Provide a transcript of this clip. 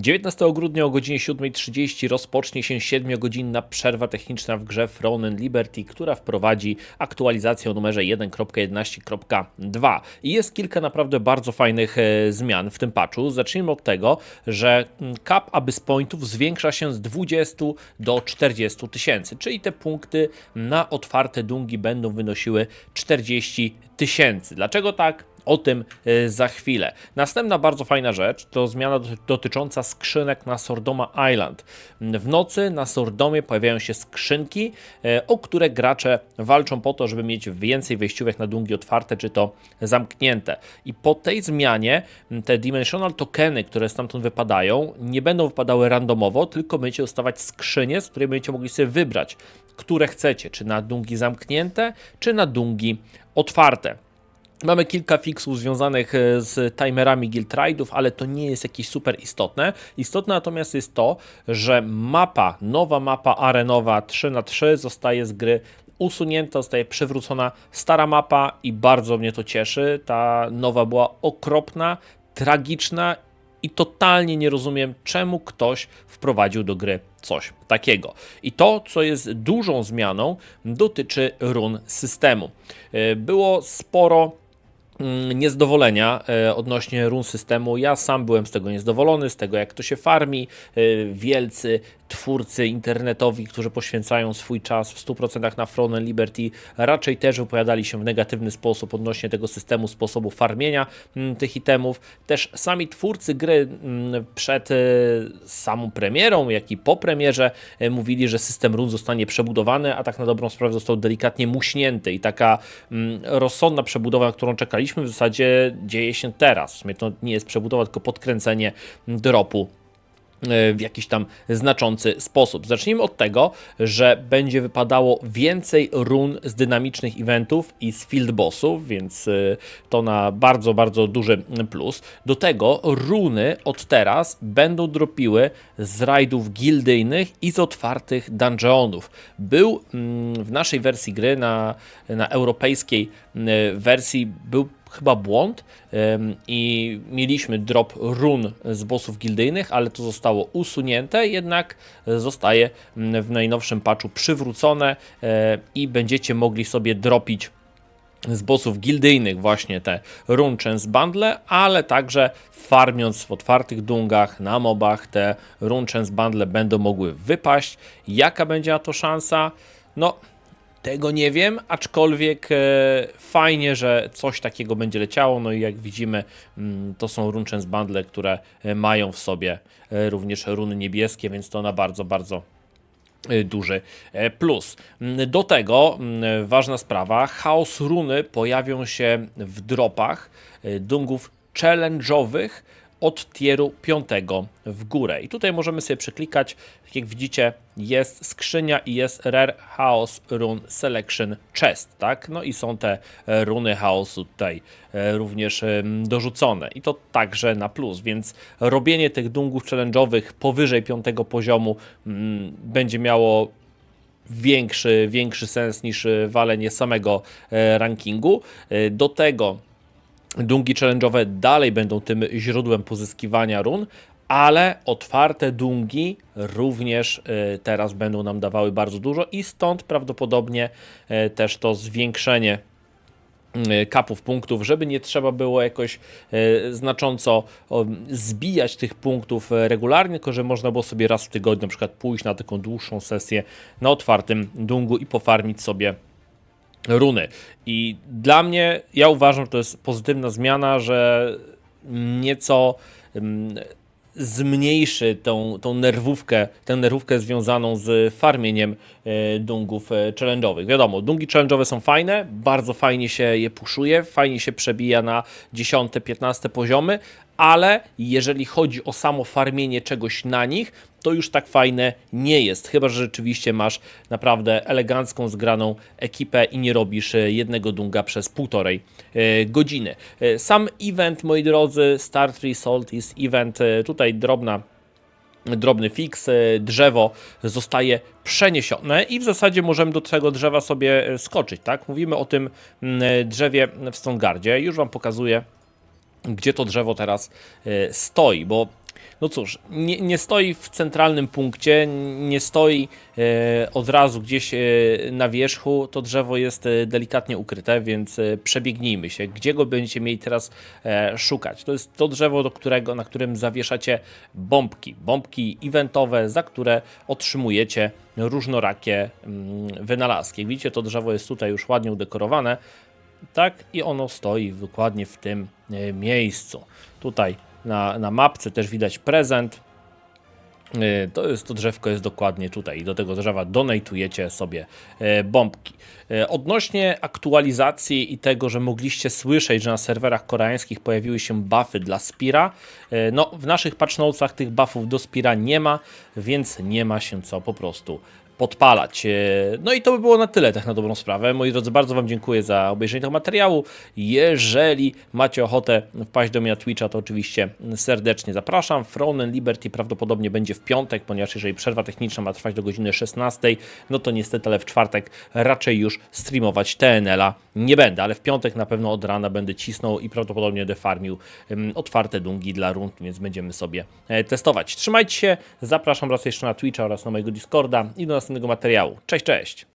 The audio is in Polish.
19 grudnia o godzinie 7.30 rozpocznie się 7-godzinna przerwa techniczna w grze Fronen Liberty, która wprowadzi aktualizację o numerze 1.11.2. I jest kilka naprawdę bardzo fajnych e, zmian w tym patchu. Zacznijmy od tego, że mm, cap Abyss Pointów zwiększa się z 20 do 40 tysięcy, czyli te punkty na otwarte dungi będą wynosiły 40 tysięcy. Dlaczego tak? O tym e, za chwilę. Następna bardzo fajna rzecz to zmiana doty- dotycząca skrzynek na Sordoma Island. W nocy na Sordomie pojawiają się skrzynki, e, o które gracze walczą po to, żeby mieć więcej wejściówek na dungi otwarte czy to zamknięte. I po tej zmianie te dimensional tokeny, które stamtąd wypadają, nie będą wypadały randomowo, tylko będziecie dostawać skrzynie, z której będziecie mogli sobie wybrać, które chcecie, czy na dungi zamknięte, czy na dungi otwarte. Mamy kilka fixów związanych e, z timerami Guild Ride'ów, ale to nie jest jakieś super istotne. Istotne natomiast jest to, że mapa, nowa mapa arenowa 3 na 3 zostaje z gry usunięta, zostaje przywrócona stara mapa i bardzo mnie to cieszy. Ta nowa była okropna, tragiczna i totalnie nie rozumiem, czemu ktoś wprowadził do gry coś takiego. I to, co jest dużą zmianą, dotyczy run systemu. E, Było sporo niezadowolenia e, odnośnie run systemu. Ja sam byłem z tego niezadowolony, z tego jak to się farmi. E, Wielcy twórcy internetowi, którzy poświęcają swój czas w 100% na Frozen Liberty, raczej też wypowiadali się w negatywny sposób odnośnie tego systemu, sposobu farmienia mm, tych itemów. Też sami twórcy gry mm, przed e, samą premierą, jak i po premierze mówili, że system run zostanie przebudowany, a tak na dobrą sprawę został delikatnie muśnięty i taka mm, rozsądna przebudowa, na którą czekaliśmy, w zasadzie dzieje się teraz. W sumie to nie jest przebudowa, tylko podkręcenie dropu e, w jakiś tam znaczący sposób. Zacznijmy od tego, że będzie wypadało więcej run z dynamicznych eventów i z field bossów, więc y, to na bardzo, bardzo duży plus. Do tego runy od teraz będą dropiły z rajdów gildyjnych i z otwartych dungeonów. Był mm, w naszej wersji gry, na, na europejskiej y, wersji, był chyba błąd i mieliśmy drop run z bossów gildyjnych, ale to zostało usunięte, jednak zostaje mm, w najnowszym patchu przywrócone e, i będziecie mogli sobie dropić z bossów gildyjnych właśnie te run chance bundle, ale także farmiąc w otwartych dungach, na mobach te run chance bundle będą mogły wypaść. Jaka będzie na to szansa? No, tego nie wiem, aczkolwiek e, fajnie, że coś takiego będzie leciało. No i jak widzimy, mm, to są run chance bundle, które e, mają w sobie e, również runy niebieskie, więc to na bardzo, bardzo duży plus. Mm, Do tego mm, ważna sprawa, chaos runy pojawią się w dropach dungów challenge'owych od tieru 5 w górę. I tutaj możemy sobie przeklikać, tak jak widzicie, jest skrzynia i jest Rare Chaos Rune Selection Chest, tak? No i są te runy chaosu tutaj e, również dorzucone i to także na plus, więc robienie tych dungów challenge'owych powyżej 5 poziomu mm, będzie miało większy, większy sens niż walenie samego e, rankingu. E, Do tego dungi challenge'owe dalej będą tym źródłem pozyskiwania run, ale otwarte dungi również e, teraz będą nam dawały bardzo dużo i stąd prawdopodobnie e, też to zwiększenie e, kapów punktów, żeby nie trzeba było jakoś znacząco zbijać tych punktów regularnie, tylko że można było sobie raz w tygodniu na przykład pójść na taką dłuższą sesję na otwartym dungu i pofarmić sobie runy. I dla mnie, ja uważam, że to jest pozytywna zmiana, że nieco mm, zmniejszy tą, tą nerwówkę, tę nerwówkę związaną z farmieniem e, dungów e, challenge'owych. Wiadomo, dungi challenge'owe są fajne, bardzo fajnie się je puszuje, fajnie się przebija na 10-15 poziomy, ale jeżeli chodzi o samo farmienie czegoś na nich, to już tak fajne nie jest. Chyba, że rzeczywiście masz naprawdę elegancką, zgraną ekipę i nie robisz e, jednego dunga przez półtorej e, godziny. E, Sam event, moi drodzy, Star Tree Salt jest event, tutaj drobna drobny fix, drzewo zostaje przeniesione i w zasadzie możemy do tego drzewa sobie skoczyć, tak? Mówimy o tym mm, drzewie w Stongardzie. Już Wam pokazuję, gdzie to drzewo teraz e, stoi, bo No cóż, nie, nie stoi w centralnym punkcie, nie stoi e, od razu gdzieś e, na wierzchu. To drzewo jest delikatnie ukryte, więc przebiegnijmy się. Gdzie go będziecie mieli teraz szukać? To jest to drzewo, do którego, na którym zawieszacie bombki. Bombki eventowe, za które otrzymujecie różnorakie mm, wynalazki. Widzicie, to drzewo jest tutaj już ładnie udekorowane. Tak, i ono stoi dokładnie w tym e, miejscu. Tutaj na, na mapce też widać prezent. E, To jest to drzewko jest dokładnie tutaj i do tego drzewa donatujecie sobie e, bombki. Odnośnie aktualizacji i tego, że mogliście słyszeć, że na serwerach koreańskich pojawiły się buffy dla Spira, no w naszych patch notesach tych buffów do Spira nie ma, więc nie ma się co po prostu podpalać. E, No i to by było na tyle, tak na dobrą sprawę. Moi drodzy, bardzo Wam dziękuję za obejrzenie tego materiału. Jeżeli macie ochotę wpaść do mnie na Twitcha, to oczywiście serdecznie zapraszam. Fronen Liberty prawdopodobnie będzie w piątek, ponieważ jeżeli przerwa techniczna ma trwać do godziny 16, no to niestety, ale w czwartek raczej już streamować TNL-a nie będę, ale w piątek na pewno od rana będę cisnął i prawdopodobnie będę farmił ym, otwarte dungi dla rund, więc będziemy sobie e, testować. Trzymajcie się, zapraszam raz jeszcze na Twitcha oraz na mojego Discorda i do następnego materiału. Cześć, cześć!